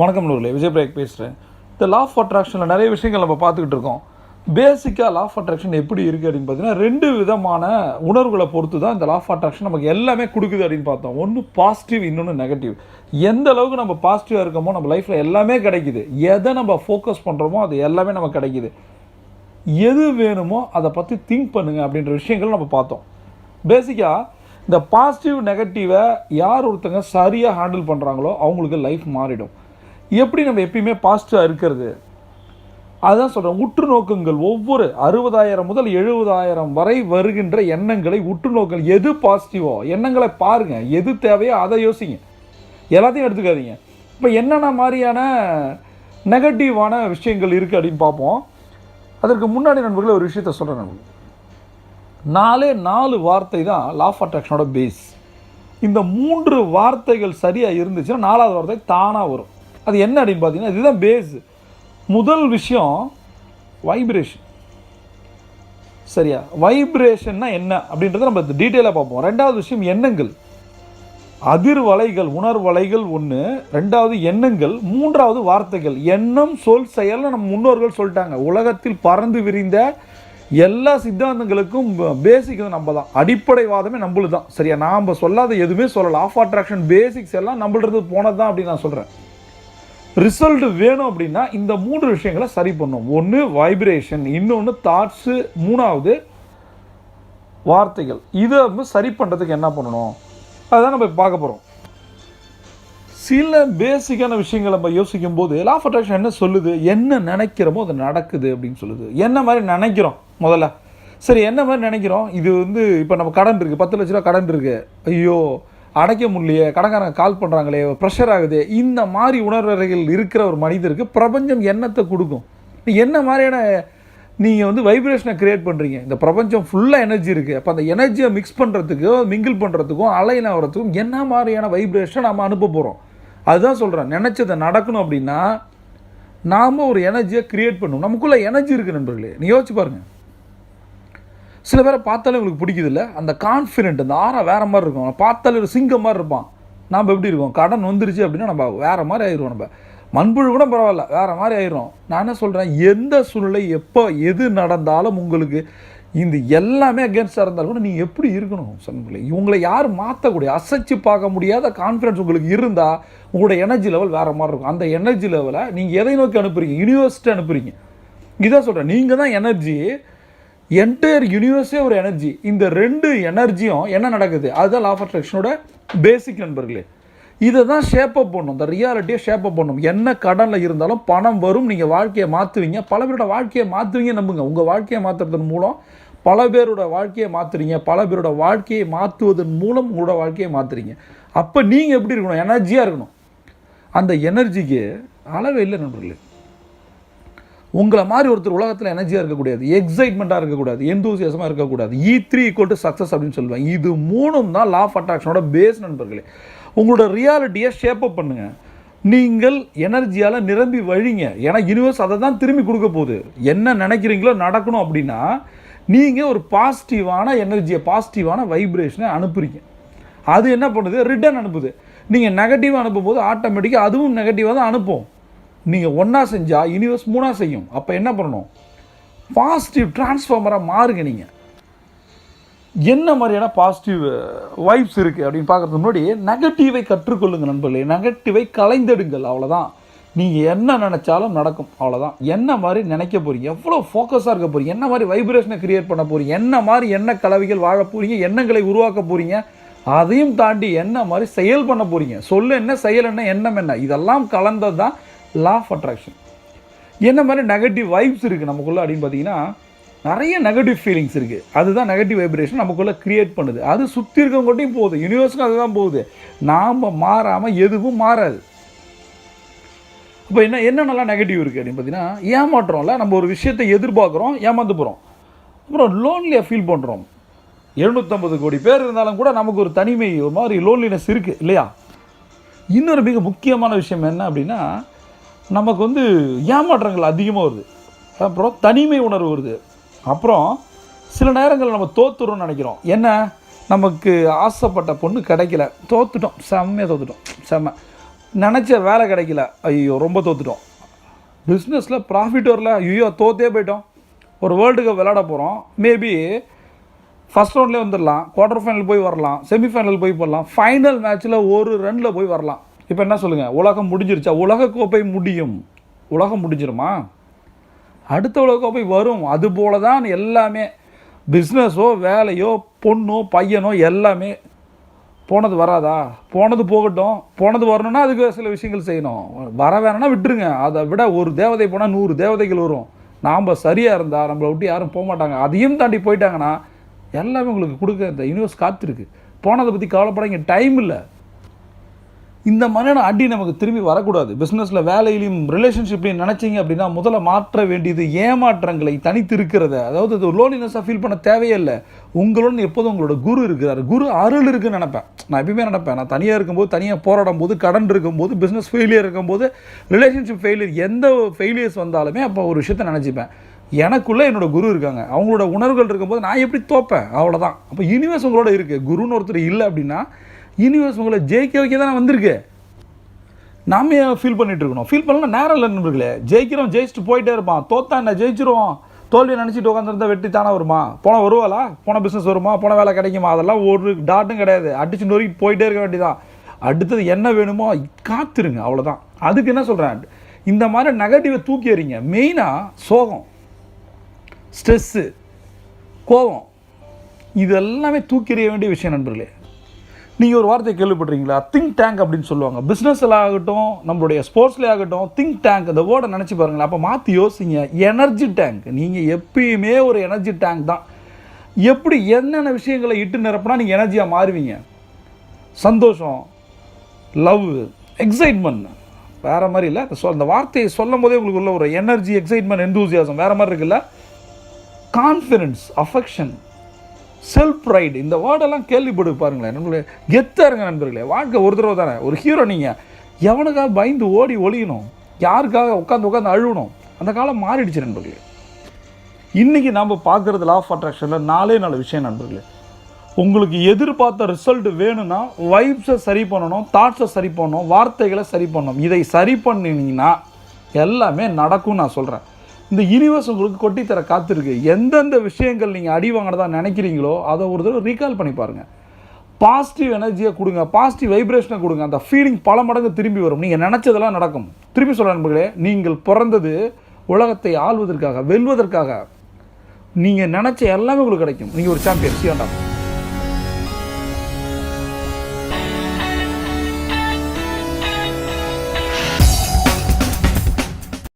வணக்கம் நூர்களே விஜய் பிரேக் பேசுகிறேன் இந்த லா ஆஃப் அட்ராக்ஷனில் நிறைய விஷயங்கள் நம்ம பார்த்துக்கிட்டு இருக்கோம். பேசிக்காக லா ஆஃப் அட்ராக்ஷன் எப்படி இருக்குது அப்படின்னு பார்த்தீங்கன்னா ரெண்டு விதமான உணர்வுகளை பொறுத்து தான் இந்த லா ஆஃப் அட்ராக்ஷன் நமக்கு எல்லாமே கொடுக்குது அப்படின்னு பார்த்தோம். ஒன்று பாசிட்டிவ் இன்னொன்று நெகட்டிவ் எந்த அளவுக்கு நம்ம பாசிட்டிவாக இருக்கோமோ நம்ம லைஃப்பில் எல்லாமே கிடைக்குது. எதை நம்ம ஃபோக்கஸ் பண்ணுறோமோ அது எல்லாமே நமக்கு கிடைக்குது. எது வேணுமோ அதை பற்றி திங்க் பண்ணுங்க அப்படின்ற விஷயங்கள் நம்ம பார்த்தோம். பேசிக்காக இந்த பாசிட்டிவ் நெகட்டிவை யார் ஒருத்தங்க சரியாக ஹேண்டில் பண்ணுறாங்களோ அவங்களுக்கு லைஃப் மாறிடும். எப்படி நம்ம எப்பயுமே பாசிட்டிவாக இருக்கிறது? அதுதான் சொல்கிறேன் உற்று நோக்குங்கள் ஒவ்வொரு அறுபதாயிரம் முதல் எழுபதாயிரம் வரை வருகின்ற எண்ணங்களை உற்று நோக்குங்கள் எது பாசிட்டிவோ எண்ணங்களை பாருங்கள் எது தேவையோ அதை யோசிங்க. எல்லாத்தையும் எடுத்துக்காதீங்க. இப்போ என்னென்ன மாதிரியான நெகட்டிவான விஷயங்கள் இருக்குது அப்படின்னு பார்ப்போம். அதற்கு முன்னாடி நண்பர்களே ஒரு விஷயத்த சொல்கிறேன் நண்பர்கள் நாலே நாலு வார்த்தை தான் லா ஆஃப் அட்ராக்ஷனோட பேஸ் இந்த மூன்று வார்த்தைகள் சரியாக இருந்துச்சுன்னா நாலாவது வார்த்தை தானாக வரும். அது என்ன அப்படின்னு பார்த்தீங்கன்னா இதுதான் பேஸ் முதல் விஷயம் வைப்ரேஷன் சரியா? வைப்ரேஷன்னா என்ன அப்படின்றத நம்ம டீட்டெயிலாக பார்ப்போம். ரெண்டாவது விஷயம் எண்ணங்கள். அதிர்வலைகள் உணர்வலைகள் ஒன்று ரெண்டாவது எண்ணங்கள். மூன்றாவது வார்த்தைகள். எண்ணம் சொல் செயல்னு நம்ம முன்னோர்கள் சொல்லிட்டாங்க. உலகத்தில் பறந்து விரிந்த எல்லா சித்தாந்தங்களுக்கும் பேசிக் நம்ம தான் அடிப்படைவாதமே நம்மளுது தான் சரியா? நாம் சொல்லாத எதுவுமே சொல்லலாம் ஆஃப் அட்ராக்ஷன் பேசிக்ஸ் எல்லாம் நம்மளது போனது தான் அப்படின்னு நான் சொல்கிறேன் ரிசல்ட் வேணும் அப்படின்னா இந்த மூன்று விஷயங்களை சரி பண்ணும். ஒன்று வைப்ரேஷன் இன்னொன்று தாட்ஸு மூணாவது வார்த்தைகள். இதை வந்து சரி பண்ணுறதுக்கு என்ன பண்ணணும்? அதுதான் நம்ம பார்க்க போகிறோம் சில பேசிக்கான விஷயங்களை நம்ம யோசிக்கும் போது லா ஆஃப் அட்ராக்ஷன் என்ன சொல்லுது? என்ன நினைக்கிறோமோ அது நடக்குது அப்படின்னு சொல்லுது. என்ன மாதிரி நினைக்கிறோம் முதல்ல? சரி என்ன மாதிரி நினைக்கிறோம்? இது வந்து இப்போ நம்ம கடன் இருக்குது பத்து லட்ச ரூபா கடன் இருக்குது ஐயோ அடைக்க முடியலையே கடைக்காரங்க கால் பண்ணுறாங்களே ப்ரெஷர் ஆகுது. இந்த மாதிரி உணர்வுகள் இருக்கிற ஒரு மனிதருக்கு பிரபஞ்சம் எண்ணத்தை கொடுக்கும்? என்ன மாதிரியான நீங்கள் வந்து வைப்ரேஷனை கிரியேட் பண்ணுறீங்க இந்த பிரபஞ்சம் ஃபுல்லாக எனர்ஜி இருக்குது அப்போ அந்த எனர்ஜியை மிக்ஸ் பண்ணுறதுக்கும் மிங்கிள் பண்ணுறதுக்கும் அலைன் ஆகிறதுக்கும் என்ன மாதிரியான வைப்ரேஷன் நம்ம அனுப்ப போகிறோம் அதுதான் சொல்கிறேன் நினச்சதை நடக்கணும் அப்படின்னா நாம் ஒரு எனர்ஜியை க்ரியேட் பண்ணணும். நமக்குள்ளே எனர்ஜி இருக்குது நண்பர்களே. நீ யோசிச்சு பாருங்கள் சில பேரை பார்த்தாலே உங்களுக்கு பிடிக்குதில்ல? அந்த கான்ஃபிடென்ட் அந்த ஆறா வேறு மாதிரி இருக்கும். பார்த்தாலே ஒரு சிங்கம் மாதிரி இருப்பான். நாம் எப்படி இருக்கோம் கடன் வந்துருச்சு அப்படின்னா நம்ம வேறு மாதிரி ஆயிடுவோம் நம்ம. மண்புழு கூட பரவாயில்ல வேறு மாதிரி ஆயிரும் நான் என்ன சொல்கிறேன் எந்த சூழ்நிலை எப்போ எது நடந்தாலும் உங்களுக்கு இந்த எல்லாமே அகேன்ஸ்டாக இருந்தாலும் கூட நீங்கள் எப்படி இருக்கணும் சொன்ன இவங்களை யார் மாற்றக்கூடிய அசைச்சு பார்க்க முடியாத கான்ஃபிடன்ஸ் உங்களுக்கு இருந்தால் உங்களோட எனர்ஜி லெவல் வேறு மாதிரி இருக்கும். அந்த எனர்ஜி லெவலை நீங்கள் எதை நோக்கி அனுப்புறீங்க? யூனிவர்சிட்டி அனுப்புறீங்க. இதான் சொல்கிறேன் நீங்கள் தான் எனர்ஜி என்டையர் யூனிவர்ஸே ஒரு எனர்ஜி இந்த ரெண்டு எனர்ஜியும் என்ன நடக்குது? அதுதான் லா ஆஃப் அட்ராக்ஷனோட பேசிக் நண்பர்களே. இதை தான் ஷேப் அப் பண்ணும். இந்த ரியாலிட்டியை ஷேப் அப் பண்ணும். என்ன கடனில் இருந்தாலும் பணம் வரும் நீங்கள் வாழ்க்கையை மாற்றுவீங்க பல பேரோட வாழ்க்கையை மாற்றுவீங்க நம்புங்க. உங்கள் வாழ்க்கையை மாற்றுறதன் மூலம் பல பேரோட வாழ்க்கையை மாற்றுறீங்க பல பேரோட வாழ்க்கையை மாற்றுவதன் மூலம் உங்களோட வாழ்க்கையை மாற்றுறீங்க அப்போ நீங்கள் எப்படி இருக்கணும்? எனர்ஜியாக இருக்கணும். அந்த எனர்ஜிக்கு அளவே இல்லை நண்பர்களே. உங்களை மாதிரி ஒருத்தர் உலகத்தில் எனர்ஜியாக இருக்கக்கூடாது எக்ஸைட்மெண்ட்டாக இருக்கக்கூடாது எந்தூசியஸமாக இருக்கக்கூடாது. E three equal to success அப்படின்னு சொல்லுவேன் இது மூணும் தான் லா ஆஃப் அட்ராக்ஷனோட பேஸ் நண்பர்களே. உங்களோட ரியாலிட்டியை ஷேப் அப் பண்ணுங்கள் நீங்கள் எனர்ஜியால் நிரம்பி வழிங்க. ஏன்னா யூனிவர்ஸ் அதை தான் திரும்பி கொடுக்க போகுது. என்ன நினைக்கிறீங்களோ நடக்கணும் அப்படின்னா நீங்கள் ஒரு பாசிட்டிவான எனர்ஜியை பாசிட்டிவான வைப்ரேஷனை அனுப்புறீங்க. அது என்ன பண்ணுது? ரிட்டர்ன் அனுப்புது. நீங்கள் நெகட்டிவாக அனுப்பும்போது ஆட்டோமேட்டிக்காக அதுவும் நெகட்டிவாக தான் அனுப்பும். நீங்கள் ஒன்றா செஞ்சால் யூனிவர்ஸ் மூணாக செய்யும். அப்போ என்ன பண்ணணும்? பாசிட்டிவ் டிரான்ஸ்ஃபார்மராக மாறுங்க நீங்கள் என்ன மாதிரியான பாசிட்டிவ் வைப்ஸ் இருக்குது அப்படின்னு பார்க்குறது முன்னாடி நெகட்டிவை கற்றுக்கொள்ளுங்கள் நண்பர்களே. நெகட்டிவை கலைந்தெடுங்கள். அவ்வளோதான் நீங்கள் என்ன நினச்சாலும் நடக்கும். அவ்வளோதான் என்ன மாதிரி நினைக்க போகிறீங்க எவ்வளோ ஃபோக்கஸாக இருக்க போகிறீங்க என்ன மாதிரி வைப்ரேஷனை க்ரியேட் பண்ண போகிறீங்க என்ன மாதிரி எண்ண கலவைகள் வாழ போகிறீங்க எண்ணங்களை உருவாக்க போகிறீங்க அதையும் தாண்டி என்ன மாதிரி செயல் பண்ண போகிறீங்க சொல்லு என்ன செயல் என்ன எண்ணம் என்ன? இதெல்லாம் கலந்தது தான் லா ஆஃப் அட்ராக்ஷன் என்ன மாதிரி நெகட்டிவ் வைப்ஸ் இருக்குது நமக்குள்ளே அப்படின்னு பார்த்தீங்கன்னா நிறைய நெகட்டிவ் ஃபீலிங்ஸ் இருக்குது அதுதான் நெகட்டிவ் வைப்ரேஷன் நமக்குள்ளே க்ரியேட் பண்ணுது. அது சுற்றி இருக்கவங்கட்டையும் போகுது. யூனிவர்ஸுக்கும் அதுதான் போகுது. நாம் மாறாமல் எதுவும் மாறாது. இப்போ என்ன என்னென்னலாம் நெகட்டிவ் இருக்குது அப்படின்னு பார்த்தீங்கன்னா ஏமாற்றோம்ல நம்ம ஒரு விஷயத்தை எதிர்பார்க்குறோம் ஏமாந்து போகிறோம் அப்புறம் லோன்லியாக ஃபீல் பண்ணுறோம் எழுநூற்றம்பது கோடி பேர் இருந்தாலும் கூட நமக்கு ஒரு தனிமை ஒரு மாதிரி லோன்லினஸ் இருக்குது இல்லையா? இன்னொரு மிக முக்கியமான விஷயம் என்ன அப்படின்னா நமக்கு வந்து ஏமாற்றங்கள் அதிகமாக வருது. அப்புறம் தனிமை உணர்வு வருது. அப்புறம் சில நேரங்களில் நம்ம தோத்துறோம்னு நினைக்கிறோம். என்ன? நமக்கு ஆசைப்பட்ட பொண்ணு கிடைக்கல. தோத்துட்டோம். செம்மையாக தோத்துட்டோம். செம்ம. நினச்ச வேலை கிடைக்கல. ஐயோ ரொம்ப தோத்துட்டோம். பிஸ்னஸில் ப்ராஃபிட் வரல. ஐயோ தோத்தே போயிட்டோம். ஒரு வேர்ல்டு கப் விளாட போகிறோம் மேபி ஃபஸ்ட் ரவுண்ட்லேயே வந்துடலாம் குவார்டர் ஃபைனல் போய் வரலாம். செமிஃபைனல் போய் போடலாம். ஃபைனல் மேட்ச்சில் ஒரு ரனில் போய் வரலாம். இப்போ என்ன சொல்லுங்கள் உலகம் முடிஞ்சிருச்சா? உலக கோப்பை முடியும். உலகம் முடிஞ்சிருமா? அடுத்த உலக கோப்பை வரும். அதுபோல தான் எல்லாமே பிஸ்னஸோ வேலையோ பொண்ணோ பையனோ எல்லாமே போனது வராதா? போனது போகட்டும். போனது வரணும்னா அதுக்கு சில விஷயங்கள் செய்யணும். வர வேணும்னா விட்டுருங்க. அதை விட ஒரு தேவதை போனால் நூறு தேவதைகள் வரும். நாம் சரியாக இருந்தால் நம்மளை விட்டு யாரும் போக மாட்டாங்க. அதையும் தாண்டி போயிட்டாங்கன்னா எல்லாமே உங்களுக்கு கொடுக்க இந்த யூனிவர்ஸ் காத்திருக்கு. போனதை பற்றி கவலைப்படாங்க டைம் இல்லை. இந்த மாதிரியான அடி நமக்கு திரும்பி வரக்கூடாது. பிஸ்னஸில் வேலையிலையும் ரிலேஷன்ஷிப்லையும் நினச்சிங்க அப்படின்னா முதல்ல மாற்ற வேண்டியது ஏமாற்றங்களை தனித்து இருக்கிறத அதாவது அது ஒரு ஃபீல் பண்ண தேவையே இல்லை. உங்களோட எப்போதும் உங்களோட குரு இருக்கிறார். குரு அருள் இருக்குன்னு நினப்பேன். நான் எப்பயுமே நினைப்பேன் நான் தனியாக இருக்கும்போது தனியாக போராடும் போது கடன் இருக்கும்போது பிஸ்னஸ் ஃபெயிலியர் இருக்கும்போது ரிலேஷன்ஷிப் ஃபெயிலியர் எந்த ஃபெயிலியர்ஸ் வந்தாலுமே அப்போ ஒரு விஷயத்த நினச்சிப்பேன். எனக்குள்ளே என்னோட குரு இருக்காங்க. அவங்களோட உணர்வுகள் இருக்கும்போது நான் எப்படி தோப்பேன்? அவ்வளோதான் அப்போ யூனிவர்ஸ் உங்களோட இருக்குது குருன்னு ஒருத்தர் இல்லை அப்படின்னா யூனிவர்ஸ் உங்களை ஜெயிக்க வைக்க தானே வந்திருக்கு. நாம ஏன் ஃபீல் பண்ணிகிட்டு இருக்கணும். ஃபீல் பண்ணலாம் நேரம் இல்லை நண்பர்களே. ஜெயிக்கிறோம் ஜெயிச்சுட்டு போயிட்டே இருப்பான். தோத்தா என்ன? ஜெயிச்சிருவோம் தோல்வியை நினச்சிட்டு உட்காந்துருந்தா வெட்டி தானே வருமா? போன வருவாளா? போன பிஸ்னஸ் வருமா? போன வேலை கிடைக்குமா? அதெல்லாம் ஒரு டாட்டும் கிடையாது. அடிச்சு நொறுக்கி போயிட்டே இருக்க வேண்டியதான் அடுத்தது என்ன வேணுமோ காத்துருங்க. அவ்வளோதான் அதுக்கு என்ன சொல்கிறேன் இந்த மாதிரி நெகட்டிவை தூக்கி எறிங்க. மெயினாக சோகம் ஸ்ட்ரெஸ்ஸு கோபம். இது எல்லாமே தூக்கி எறிய வேண்டிய விஷயம் நண்பர்களே. நீங்கள் ஒரு வார்த்தையை கேள்விப்பட்டிருக்கீங்களா? திங்க் டேங்க் அப்படின்னு சொல்லுவாங்க. பிஸ்னஸில் ஆகட்டும் நம்மளுடைய ஸ்போர்ட்ஸ்லேயே ஆகட்டும் திங்க் டேங்க் இந்த வேர்டை நினச்சி பாருங்களேன். அப்போ மாற்றி யோசிங்க. எனர்ஜி டேங்க் நீங்கள் எப்பயுமே ஒரு எனர்ஜி டேங்க் தான். எப்படி என்னென்ன விஷயங்களை இட்டு நிரப்புனா நீங்கள் எனர்ஜியாக மாறுவீங்க? சந்தோஷம் லவ் எக்ஸைட்மெண்ட் வேறு மாதிரி இல்லை. அந்த சொல் அந்த வார்த்தையை சொல்லும் போதே உங்களுக்கு உள்ள ஒரு எனர்ஜி எக்ஸைட்மெண்ட் எந்தூசியாசம் வேறு மாதிரி இருக்குல்ல? கான்ஃபிடென்ஸ் அஃபெக்ஷன் செல்ஃப் ரைடு இந்த வேர்டெல்லாம் கேள்விப்படு பாருங்களேன். நம்மளுடைய கெத்தாக இருங்க நண்பர்களே. வாழ்க்கை ஒரு தடவை தானே. ஒரு ஹீரோ நீங்கள் எவனுக்காக பயந்து ஓடி ஒழியணும் யாருக்காக உட்காந்து உட்காந்து அழுகணும் அந்த காலம் மாறிடுச்சு நண்பர்களே. இன்றைக்கி நம்ம பார்க்குறது லா ஆஃப் அட்ராக்ஷனில் நாலே நாலு விஷயம் நண்பர்களே. உங்களுக்கு எதிர்பார்த்த ரிசல்ட் வேணும்னா வைப்ஸை சரி பண்ணணும் தாட்ஸை சரி பண்ணணும் வார்த்தைகளை சரி பண்ணணும். இதை சரி பண்ணினீங்கன்னா எல்லாமே நடக்கும் நான் சொல்கிறேன் இந்த யூனிவர்ஸ் உங்களுக்கு கொட்டித்தர காத்திருக்கு. எந்தெந்த விஷயங்கள் நீங்கள் அடி வாங்கினதா நினைக்கிறீங்களோ அதை ஒரு தடவை ரீகால் பண்ணி பாருங்கள் பாசிட்டிவ் எனர்ஜியை கொடுங்க. பாசிட்டிவ் வைப்ரேஷனை கொடுங்க. அந்த ஃபீலிங் பல மடங்கு திரும்பி வரும். நீங்கள் நினச்சதெல்லாம் நடக்கும். திரும்பி சொல்ல நண்பர்களே நீங்கள் பிறந்தது உலகத்தை ஆள்வதற்காக வெல்வதற்காக. நீங்கள் நினச்ச எல்லாமே உங்களுக்கு கிடைக்கும். நீங்கள் ஒரு சாம்பியன் சியாண்டா